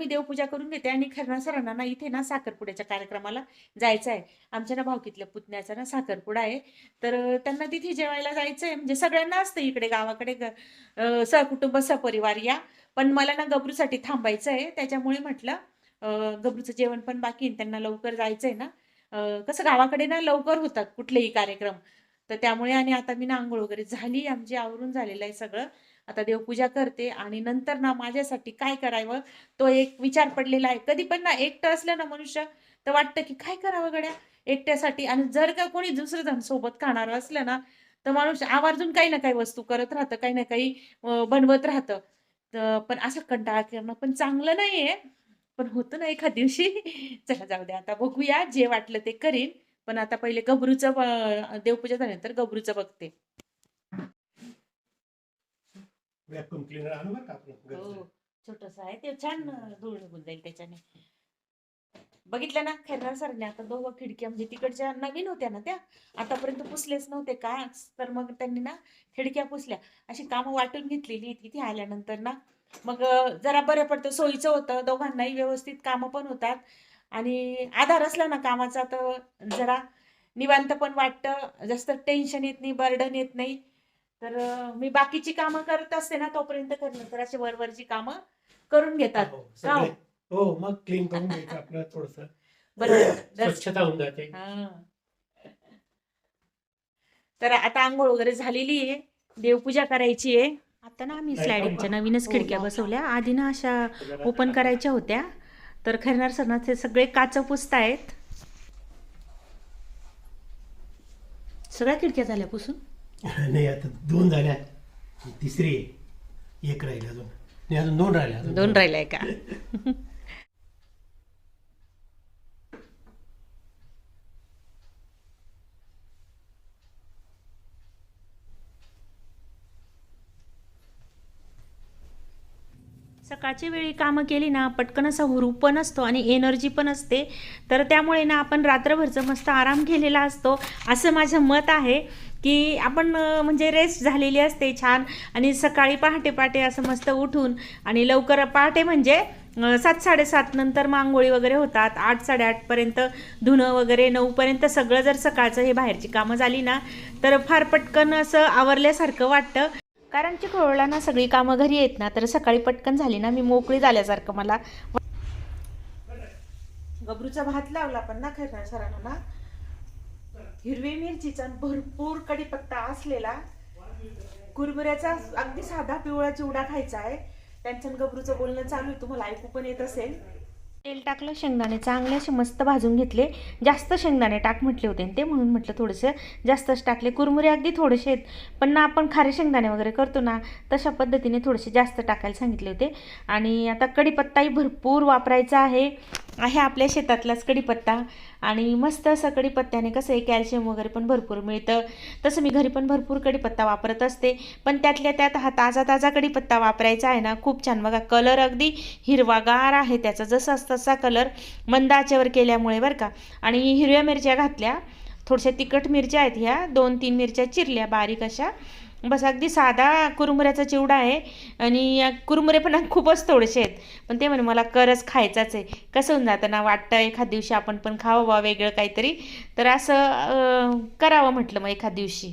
मी देवपूजा करून घेते आणि खरणा सरांना ना इथे ना साखरपुड्याच्या कार्यक्रमाला जायचं आहे आमच्या ना भावकीतल्या पुतण्याचा ना साखरपुडा आहे. तर त्यांना तिथे जेवायला जायचं आहे म्हणजे सगळ्यांना असतं इकडे गावाकडे ग- सहकुटुंब सपरिवार या. पण मला ना गबरूसाठी थांबायचं आहे त्याच्यामुळे म्हटलं गबरूचं जेवण पण बाकी आहे त्यांना लवकर जायचं आहे ना कसं गावाकडे ना लवकर होतात कुठलेही कार्यक्रम. तर त्यामुळे आणि आता मी ना आंघोळ वगैरे झाली. आमची आवरून झालेलं आहे सगळं. आता देवपूजा करते आणि नंतर ना माझ्यासाठी काय करावं? तो एक विचार पडलेला आहे. कधी पण ना एकटं असलं ना मनुष्य तर वाटतं की काय करावं गड्या? एकट्यासाठी आणि जर का कोणी दुसरं जण सोबत खाणार असलं ना तर माणूस आवर्जून काही ना काही वस्तू करत राहतं काही ना काही बनवत राहतं. तर पण असं कंटाळा करणं पण चांगलं नाहीये. पण होतं ना एखाद दिवशी. चला जाऊ द्या आता बघूया जे वाटलं ते करीन. पण आता पहिले गबरूचं देवपूजा झाल्यानंतर गबरूचं बघते. व्हॅक्युम क्लिनर आणू बरं का आपण? हो. छोटस आहे. ते छान धूळ निघून जाईल त्याच्याने. बघितलं ना खैरनार सरने आता दोघं खिडक्या म्हणजे तिकडच्या नवीन होत्या ना त्या आतापर्यंत पुसलेच नव्हते का तर मग त्यांनी ना खिडक्या पुसल्या. अशी कामं वाटून घेतलेली तिथे आल्यानंतर ना. मग अं, जरा बरं पडतं. सोयीचं होतं. दोघांनाही व्यवस्थित कामं पण होतात. आणि आधार असला ना कामाचा तर जरा निवांत पण वाटतं. जास्त टेन्शन येत नाही बर्डन येत नाही. तर मी बाकीची कामं करत असते ना तोपर्यंत करणं. तर अशी वरवरची कामं करून घेतात. हो, सगळे- हो मग क्लीन करून घ्यायचं आपलं थोडस. दर- स्वच्छता होऊन जाते. हा. तर आता आंघोळ वगैरे झालेली आहे. देवपूजा करायची आहे. आता ना आम्ही स्लायडिंगच्या हो, नवीनच हो, खिडक्या हो. बसवल्या. आधी ना अशा ओपन करायच्या होत्या. तर खरणार सरना ते सगळे काच पुसतायत. सगळ्या खिडक्या झाल्या पुसून? नाही आता दोन झाल्या. तिसरी आहे एक राहिली अजून. नाही अजून दोन राहिल्या अजून. दोन राहिलाय का? सकाळच्या वेळी कामं केली ना पटकन असा हुरूप पण असतो आणि एनर्जी पण असते. तर त्यामुळे ना आपण रात्रभरचं मस्त आराम केलेला असतो. असं माझं मत आहे की आपण म्हणजे रेस्ट झालेली असते छान आणि सकाळी पहाटे पहाटे असं मस्त उठून आणि लवकर पहाटे म्हणजे सात साडेसात नंतर मांगोळी वगैरे होतात. आठ साडेआठपर्यंत धुणं वगैरे नऊपर्यंत सगळं जर सकाळचं हे बाहेरची कामं झाली ना तर फार पटकन असं आवरल्यासारखं वाटतं. कारण चिखळला ना सगळी कामं घरी येत ना तर सकाळी पटकन झाली ना मी मोकळी झाल्यासारखं मला. गबरूचा भात लावला पण ना खरं सरांना. ना हिरवी मिरचीचा भरपूर कडीपत्ता असलेला. कुरबुऱ्याचा अगदी साधा पिवळा चिवडा खायचा आहे. त्यांच्या गबरूचं बोलणं चालू आहे तुम्हाला ऐकू पण येत असेल. तेल टाकलं शेंगदाणे चांगले असे मस्त भाजून घेतले. जास्त शेंगदाणे टाक म्हटले होते ते म्हणून म्हटलं थोडेसे जास्तच टाकले. कुरमुरे अगदी थोडेसे आहेत पण ना आपण खारे शेंगदाणे वगैरे करतो ना तशा पद्धतीने थोडेसे जास्त टाकायला सांगितले होते. आणि आता कढीपत्ताही भरपूर वापरायचा आहे. आहे आपल्या शेतातलाच कडीपत्ता आणि मस्त असं कडीपत्त्याने कसं आहे कॅल्शियम वगैरे पण भरपूर मिळतं. तसं मी घरी पण भरपूर कढीपत्ता वापरत असते. पण त्यातल्या त्यात हा ताजा ताजा कढीपत्ता वापरायचा आहे ना खूप छान. बघा कलर अगदी हिरवागार आहे त्याचा जसा तसा कलर मंदाचेवर केल्यामुळे बरं का. आणि हिरव्या मिरच्या घातल्या थोड्याशा तिखट मिरच्या आहेत ह्या. दोन तीन मिरच्या चिरल्या बारीक अशा. बस अगदी साधा कुरमुऱ्याचा चिवडा आहे आणि या कुरमुरे पण खूपच थोडेसे आहेत. पण ते म्हणे मला करच खायचाच आहे. कसं होऊन जातं ना वाटतं एखाद दिवशी आपण पण खावं बा वेगळं काहीतरी. तर असं करावं म्हटलं मग एखाद दिवशी.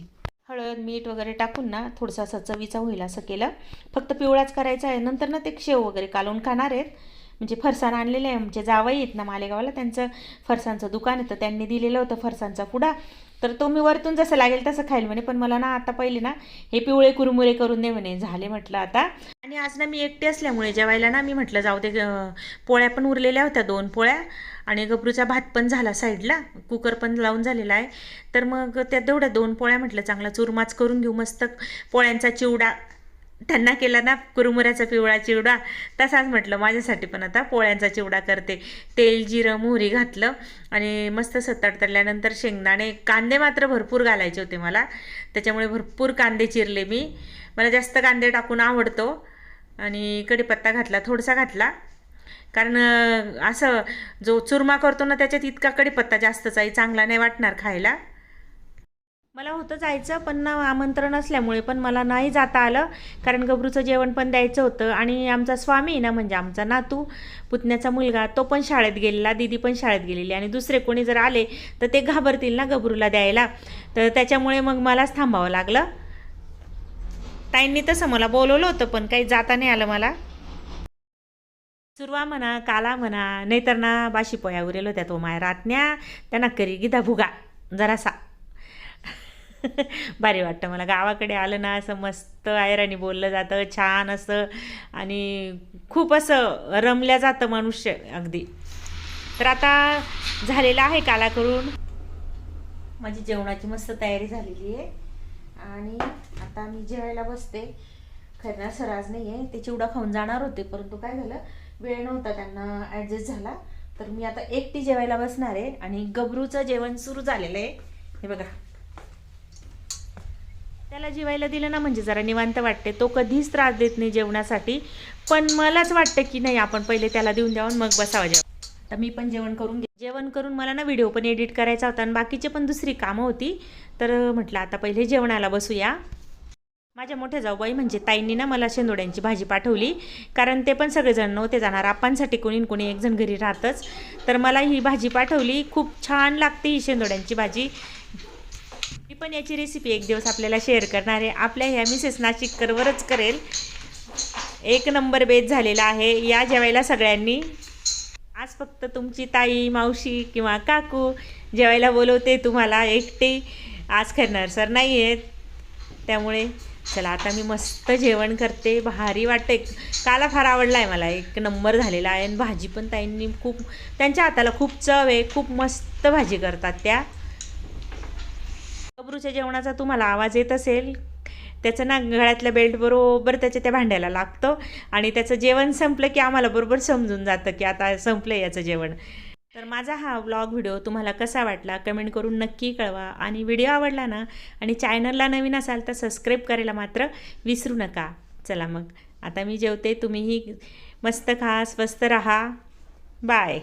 हळद मीठ वगैरे टाकून ना थोडंसं असं चवीचा होईल असं केलं. फक्त पिवळाच करायचा आहे. नंतर ना ते शेव वगैरे कालवून खाणार आहेत. म्हणजे फरसाण आणलेले आहे म्हणजे जावई आहेत ना मालेगावला त्यांचं फरसांचं दुकान आहे तर त्यांनी दिलेलं होतं फरसांचा पुडा. तर तो मी वरतून जसं लागेल तसं खाईल म्हणे पण मला ना आता पहिले ना हे पिवळे कुरमुरे करून दे म्हणे झाले म्हटलं आता. आणि आज ना मी एकटी असल्यामुळे जेवायला ना मी म्हटलं जाऊ दे पोळ्या पण उरलेल्या होत्या दोन पोळ्या आणि गबरूचा भात पण झाला साईडला कुकर पण लावून झालेला आहे. तर मग त्या तेवढ्या दोन पोळ्या म्हटलं चांगला चुरमाच करून घेऊ मस्त पोळ्यांचा चिवडा त्यांना केला ना कुरमुऱ्याचा पिवळा चिवडा तसाच म्हटलं माझ्यासाठी पण आता पोळ्यांचा चिवडा करते. तेल जिरं मोहरी घातलं आणि मस्त सतडतडल्यानंतर शेंगदाणे कांदे मात्र भरपूर घालायचे होते मला. त्याच्यामुळे भरपूर कांदे चिरले मी. मला जास्त कांदे टाकून आवडतो आणि कढीपत्ता घातला थोडासा घातला. कारण असं जो चुरमा करतो ना त्याच्यात इतका कढीपत्ता जास्तचाही चांगला नाही वाटणार खायला. मला होतं जायचं पण ना आमंत्रण असल्यामुळे पण मला नाही जाता आलं. कारण गबरूचं जेवण पण द्यायचं होतं आणि आमचा स्वामी ना म्हणजे आमचा नातू पुतण्याचा मुलगा तो पण शाळेत गेलेला दिदी पण शाळेत गेलेली. आणि दुसरे कोणी जर आले तर ते घाबरतील ना गबरूला द्यायला. तर त्याच्यामुळे मग मलाच थांबावं लागलं. ताईंनी तसं मला बोलवलं होतं पण काही जाता नाही आलं मला. सुरवा म्हणा काला म्हणा नाहीतर ना बाशी पोया उरेल होत्या तो माया रातण्या. त्यांना करी गिदा भुगा जरासा. भारी वाटतं मला. गावाकडे आलं ना असं मस्त आयराणी बोललं जातं छान असं. आणि खूप असं रमल्या जातं मनुष्य अगदी. तर आता झालेलं आहे काला करून माझी जेवणाची मस्त तयारी झालेली आहे. आणि आता मी जेवायला बसते. खरं सराज नाही आहे ते चिवडा खाऊन जाणार होते परंतु काय झालं? वेळ नव्हता त्यांना ॲडजस्ट झाला. तर मी आता एकटी जेवायला बसणार आहे आणि गबरूचं जेवण सुरू झालेलं आहे. हे बघा. त्याला जेवायला दिलं ना म्हणजे जरा निवांत वाटते. तो कधीच त्रास देत नाही जेवणासाठी. पण मलाच वाटतं की नाही आपण पहिले त्याला देऊन द्यावं मग बसावं जेवण. तर मी पण जेवण करून घे जेवण करून मला ना व्हिडिओ पण एडिट करायचा होता आणि बाकीचे पण दुसरी कामं होती. तर म्हटलं आता पहिले जेवणाला बसूया. माझ्या मोठ्या जाऊबाई म्हणजे ताईंनी ना मला शेंदोड्यांची भाजी पाठवली. कारण ते पण सगळेजण नव्हते जाणार. आपांसाठी कोणी कोणी एकजण घरी राहतच. तर मला ही भाजी पाठवली. खूप छान लागते ही शेंदोड्यांची भाजी. मी पण याची रेसिपी एक दिवस आपल्याला शेअर करणार आहे. आपल्या ह्या मिसेस नाशिककरवरच करेल. एक नंबर बेत झालेला आहे. या जेवायला सगळ्यांनी. आज फक्त तुमची ताई मावशी किंवा काकू जेवायला बोलवते तुम्हाला एकटे. आज खरणार सर नाही आहेत त्यामुळे चला आता मी मस्त जेवण करते. भारी वाटते काला फार आवडला आहे मला. एक नंबर झालेला आहे. आणि भाजी पण ताईंनी खूप त्यांच्या हाताला खूप चव आहे. खूप मस्त भाजी करतात त्या. गबरूच्या जेवणाचा तुम्हाला आवाज येत असेल. त्याचं ना गळ्यातल्या बेल्ट बरोबर त्याच्या त्या भांड्याला लागतं. आणि त्याचं जेवण संपलं की आम्हाला बरोबर समजून जातं की आता संपलं याचं जेवण. तर माझा हा व्लॉग व्हिडिओ तुम्हाला कसा वाटला? कमेंट करून नक्की कळवा. आणि व्हिडिओ आवडला ना आणि चॅनलला नवीन असाल तर सबस्क्राईब करायला मात्र विसरू नका. चला मग. आता मी जेवते. तुम्हीही मस्त खा स्वस्त राहा. बाय